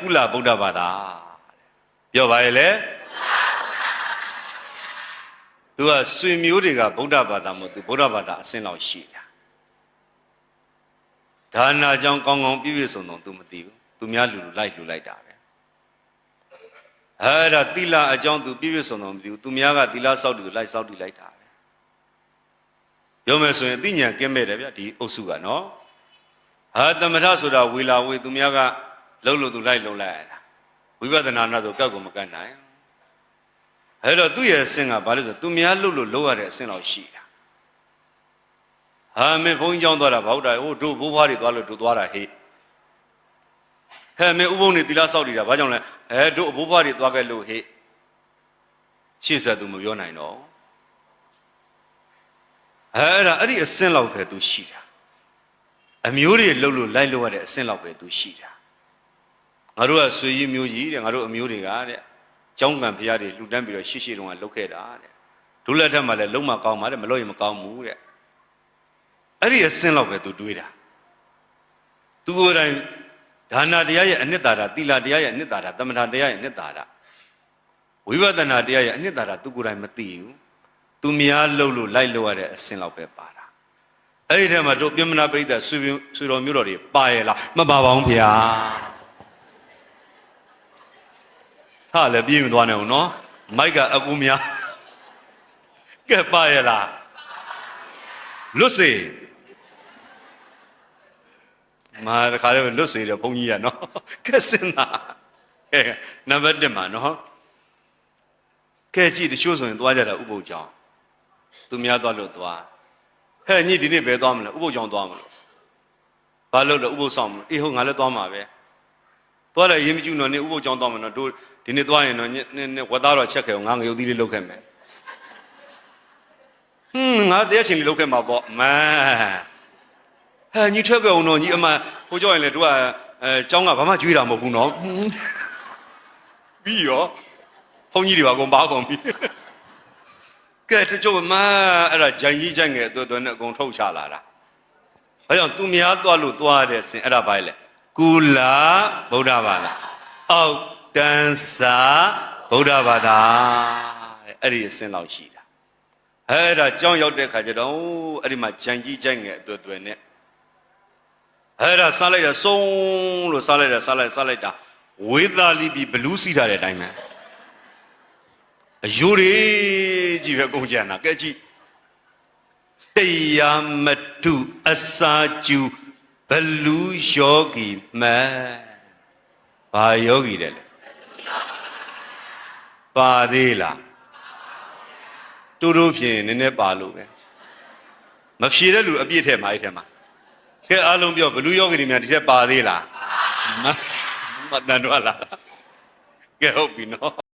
ကုလဗုဒ္ဓဘာသာပြောပါရဲ့လေသူကဆွေမျိုးတွေကဗုဒ္ဓဘာသာမဟုတ်သူဗုဒ္ဓဘာသာအစင်းလောက်ရှိတာဒါနာကြောင့်ကောင်းကောင်းပြည့်ပြည့်စုံစုံသူမသိဘူးသူများလူလူလိုက်လူလိုက်တာပဲအဲ့ဒါသီလအကြောင်းသူပြည့်ပြည့်စုံစုံမသိဘူးသူများကသီလစောက်တူလိုက်စောက်တူလိုက်တာပဲပြောမယ်ဆိုရင်အသိဉာဏ်ကင်းမဲ့တယ်ဗျဒီအုပ်စုကနော်ဟာသမထဆိုတာဝေလာဝေသူများက လှုပ်လို့သူလိုက်လှုပ်လိုက်ရတာဝိပဿနာနာဆိုကတ်ကိုမကတ်နိုင်အဲ့တော့သူ့ရဲ့အဆင့်ကဘာလို့ဆိုသူများလှုပ်လို့လှုပ်ရတဲ့အဆင့်လောက်ရှိတာဟာမင်းဘုန်းကြီးကျောင်းသွားတာဗောက်တာဟိုတို့ဘိုးဘွားတွေသွားလို့တို့သွားတာဟေ့ဟဲ့မင်းဥပုံနေသီလစောက်နေတာဘာကြောင့်လဲအဲတို့အဘိုးဘွားတွေသွားခဲ့လို့ဟေ့ရှေ့ဆက်သူမပြောနိုင်တော့အဲ့ဒါအဲ့ဒီအဆင့်လောက်ပဲသူရှိတာအမျိုးတွေလှုပ်လို့လိုက်လို့ရတဲ့အဆင့်လောက်ပဲသူရှိတာ ငါတို့ကဆွေကြီးမျိုးကြီးတဲ့ငါတို့အမျိုးတွေကတဲ့ကျောင်းကံဖရားတွေလှူဒန်းပြီးတော့ရှေ့ရှေ့တုန်းကလှုပ်ခဲ့တာတဲ့ဒုလက်ထက်မှာလည်းလုံးမကောင်းပါတဲ့မလို့ရင်မကောင်းဘူးတဲ့အဲ့ဒီအဆင့်လောက်ပဲသူတွေးတာသူကိုယ်တိုင်ဒါနာတရားရဲ့အနှစ်သာရသီလတရားရဲ့အနှစ်သာရသမထတရားရဲ့အနှစ်သာရဝိပဿနာတရားရဲ့အနှစ်သာရသူကိုယ်တိုင်မသိဘူးသူများလှုပ်လို့လိုက်လို့ရတဲ့အဆင့်လောက်ပဲပါတာအဲ့ဒီထဲမှာတို့ပြမနာပရိသတ်ဆွေဆွေတော်မျိုးတော်တွေပါရဲ့လားမပါပါဘူးဗျာ ဟာလည်းပြေးမသွားနဲ့ဦးနော်မိုက်ကအကူများကဲပါရဲ့လားလွတ်စေမာတခါလေးလွတ်စေတယ်ဘုန်းကြီးကနော်ကဲစင်တာကဲနံပါတ်1မှာနော်ကဲကြည့်တချို့ဆိုရင်သွားကြတာဥပုပ်ကြောင့်သူများသွားလို့သွားဟဲ့ညီဒီနေ့ဘယ်သွားမလဲဥပုပ်ကြောင့်သွားမလို့ဘာလို့လဲဥပုပ်ဆောင်မလို့အေးဟုတ်ငါလည်းသွားမှာပဲသွားတယ်ရင်မကျူတော့နေဥပုပ်ကြောင့်သွားမှာနော်တို့ ဒီနေ့သွားရင်တော့နည်းနည်းဝတ်သားတော့ချက်ခဲ့အောင်ငါငရုတ်သီးလေးလုပ်ခဲ့မယ်ဟွန်းငါတရားချင်းလေးလုပ်ခဲ့မှာပေါ့မန်ဟဲ့ညီထွက်ကြအောင်တော့ညီအမဟိုကြောရင်လေတို့ကအဲเจ้าကဘာမှကြွေးတာမဟုတ်ဘူးနော်ဟွန်းပြီးရောဘုန်းကြီးတွေပါကုန်ပါကုန်ပြီကဲတချို့မအဲ့ဒါဂျန်ကြီးဂျန်ငယ်အသွသွနဲ့အကုန်ထုတ်ချလာတာဘာကြောင့်သူများသွားလို့သွားတဲ့စင်အဲ့ဒါဘာလဲကုလာဗုဒ္ဓဘာသာအောက် တန်စာဗုဒ္ဓဘာသာတဲ့အဲ့ဒီအစင်လောက်ရှိတာအဲ့ဒါကြောင်းရောက်တဲ့ခါကျတော့အဲ့ဒီမှာဂျန်ကြီးဂျန်ငယ်အသွသွနဲ့အဲ့ဒါစားလိုက်တာစုံလို့စားလိုက်တာစားလိုက်စားလိုက်တာဝေသာလိပြီဘလူးစီးထားတဲ့အတိုင်းပဲအယိုးတွေကြီးပဲကုန်ကြံတာကဲကြည့်တရားမတုအစာကျူဘလူးယောဂီမန်ဘာယောဂီတဲ့လဲ ပါသေးလားတူတူဖြင့်နည်းနည်းပါလို့ပဲမဖြေတဲ့လူအပြည့်ထဲမှာအဲ့ထဲမှာကဲအားလုံးပြောဘလူးယောဂီတွေများဒီထက်ပါသေးလားမမတန်တော့လားကဲဟုတ်ပြီနော်